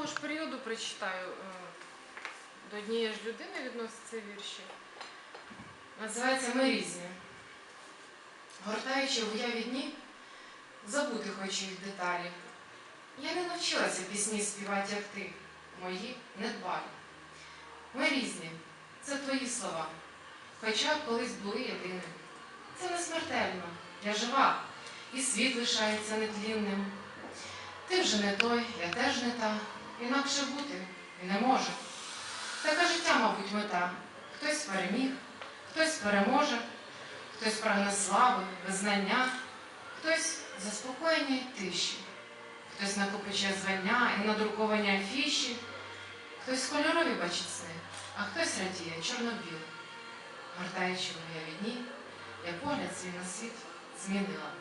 того ж періоду прочитаю. Е, До однієї ж людини відносяться вірші. Називається Ми різні. Гортаючи в уяві дні, забути хочу їх деталі. Я не навчилася пісні співати, як ти, мої недбалі. Ми різні, це твої слова, хоча колись були єдиними. Це не смертельно, я жива, і світ лишається нетлінним. Ти вже не той, я теж не інакше бути не може. Така життя, мабуть, мета. Хтось переміг, хтось переможе, хтось прагне слави, визнання, хтось заспокоєння й тиші, хтось накопичує звання і надруковані афіші, хтось кольорові бачить сни, а хтось радіє чорно-білим. Гортаючи в уяві дні, я погляд свій на світ змінила.